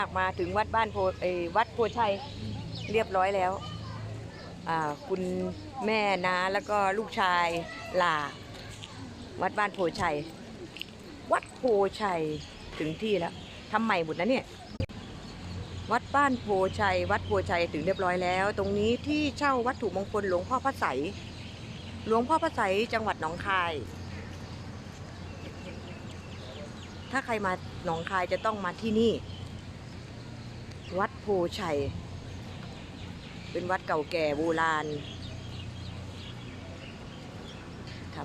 ากมาถึงวัดบ้านโพเอยวัดโพชัยเรียบร้อยแล้วอ่าคุณแม่นะแล้วก็ลูกชายลาวัดบ้านโพชัย วัดโพชัยถึงที่แล้วทำใหม่หมดนะเนี่ย วัดบ้านโพชัย วัดโพชัยถึงเรียบร้อยแล้ว ตรงนี้ที่เช่าวัตถุมงคลหลวงพ่อพระไสยหลวงพ่อพระไสยจังหวัดหนองคาย ถ้าใครมาหนองคายจะต้องมาที่นี่ วัดโพชัย เป็นวัดเก่าแก่โบราณท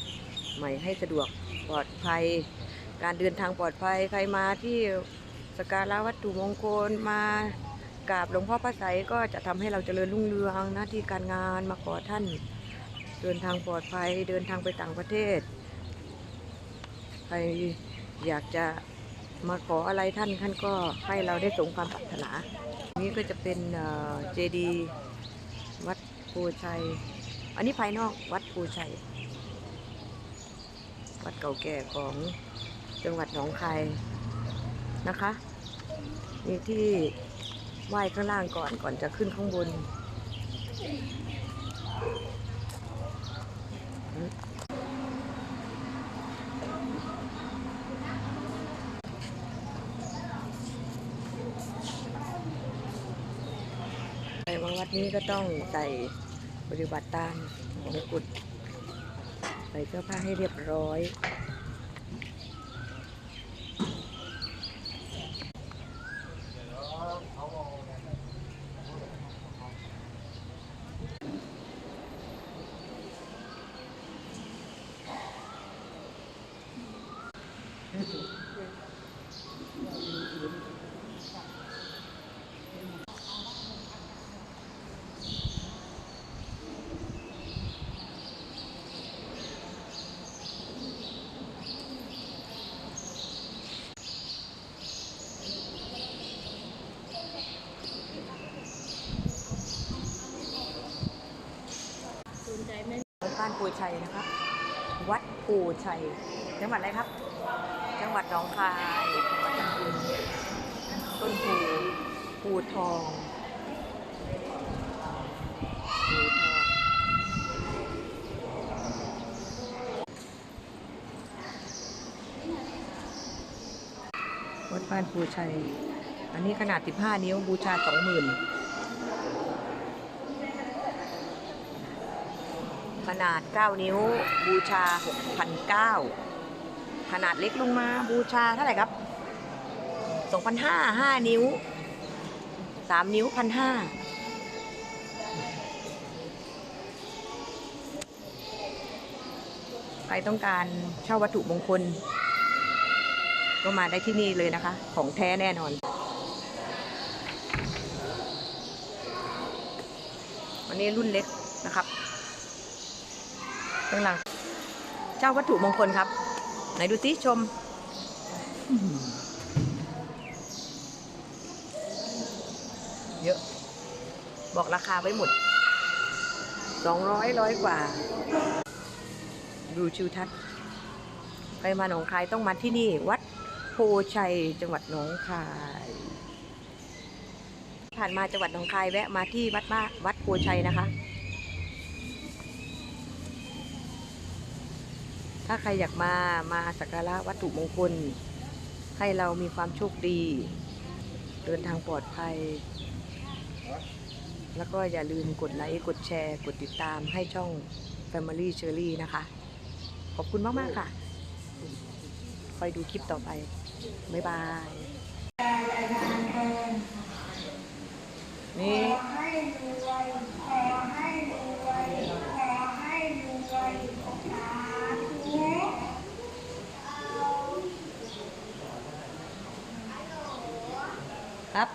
ำใหม่ให้สะดวกปลอดภัย การเดินทางปลอดภัยใครมาที่สการะวัตถุมงคลมากราบหลวงพ่อพระไสยก็จะทำให้เราเจริญรุ่งเรืองหน้าที่การงานมาขอท่าน เดินทางปลอดภัยเดินทางไปต่างประเทศใครอยากจะ มาขออะไรท่านท่านก็ให้เราได้สมความปรารถนา นี่ก็จะเป็นเจดีย์วัดโพชัย อันนี้ภายนอกวัดโพชัย วัดเก่าแก่ของจังหวัดหนองคายนะคะมีที่ไหว้ข้างล่างก่อนก่อนจะขึ้นข้างบน ไปมาวัด นี้ก็ต้องใส่ปฏิบัติตามมงกุฎใส่เสื้อผ้าให้เรียบร้อย วัด บ้านปูชัยนะคะวัดปูชัย จังหวัดอะไรครับ จังหวัดหนองคายวัดตำบลต้นปูปูทองปูทองวัดบ้านปูชัย อันนี้ขนาด 15 นิ้วบูชา 20,000 ข นาด 9 นิ้ว บูชา6,900ขนาดเล็กลงมาบูชาเท่าไหร่ครับ2,500 5นิ้ว 3 นิ้ว 1,500ใครต้องการเช่าวัตถุมงคล ก็มาได้ที่นี่เลยนะคะ ของแท้แน่นอน วันนี้รุ่นเล็กนะครับ ข้างหลัง เจ้าวัตถุมงคลครับ ไหนดูสิชม เยอะ บอกราคาไว้หมดสองร้อยร้อยกว่า ดูชิวทัศน์ใครมาหนองคายต้องมาที่นี่ วัดโพชัยจังหวัดหนองคาย ผ่านมาจังหวัดหนองคายแวะมาที่วัดบ้าวัดโพชัยนะคะ ถ้าใครอยากมามาสักการะวัตถุมงคล ให้เรามีความโชคดี เดินทางปลอดภัย แล้วก็อย่าลืมกดไลค์กดแชร์ กดติดตามให้ช่อง Family s h e r r y นะคะ ขอบคุณมาก ๆ ค่ะ คอยดูคลิปต่อไป บ๊ายบาย นี่ ให้รวยขอให้รวยขอให้รวยสาธุ ครับ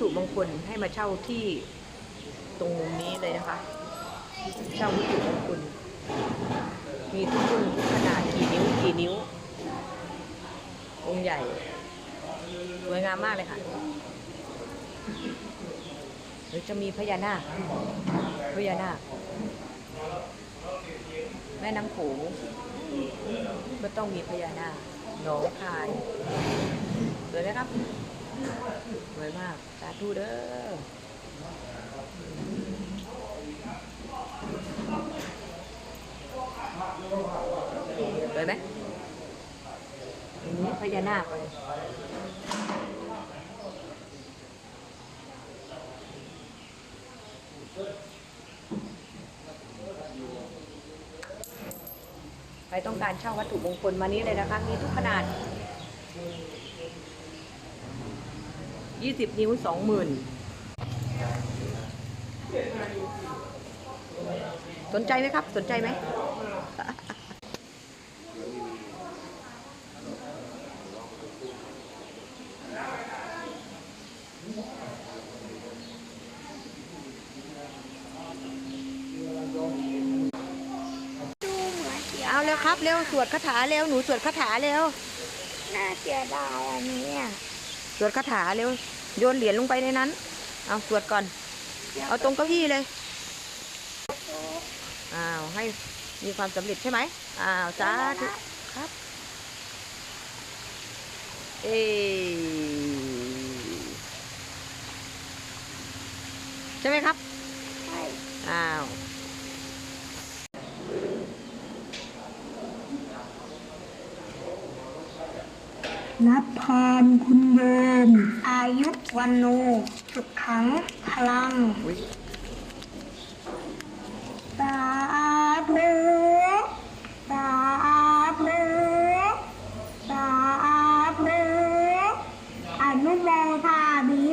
ถุมงคลให้มาเช่าที่ตรงมุมนี้เลยนะคะ เช่าวัตถุมงคลมีทุกรุ่นขนาดกี่นิ้วกี่นิ้ว องค์ใหญ่สวยงามมากเลยค่ะหรือจะมีพญานาคพญานาคแม่น้ำโขงก็ต้องมีพญานาคหนองคายสวยไหมครับ สวยมาก สาธุเด้อสวยไหมอันนี้พญานาคเลยใครต้องการเช่าวัตถุมงคลมานี้เลยนะคะ มีทุกขนาด 20นิ้ว20,000สนใจไหมครับ สนใจไหมดูเหมือนเสียเอาเร็วครับ เร็ว สวดคาถาเร็ว หนูสวดคาถาเร็ว น่าเสียดายอันนี้อะ สวดคาถาเร็วโยนเหรียญลงไปในนั้น เอาสวดก่อน เอาตรงเก้าอี้เลยอ้าวให้มีความสำเร็จใช่ไหมอ้าวจ้าธุครับ เอใช่ไหมครับ วันนูสุดขังพลังตาธุตาธุตาธุอนุโมทาบิ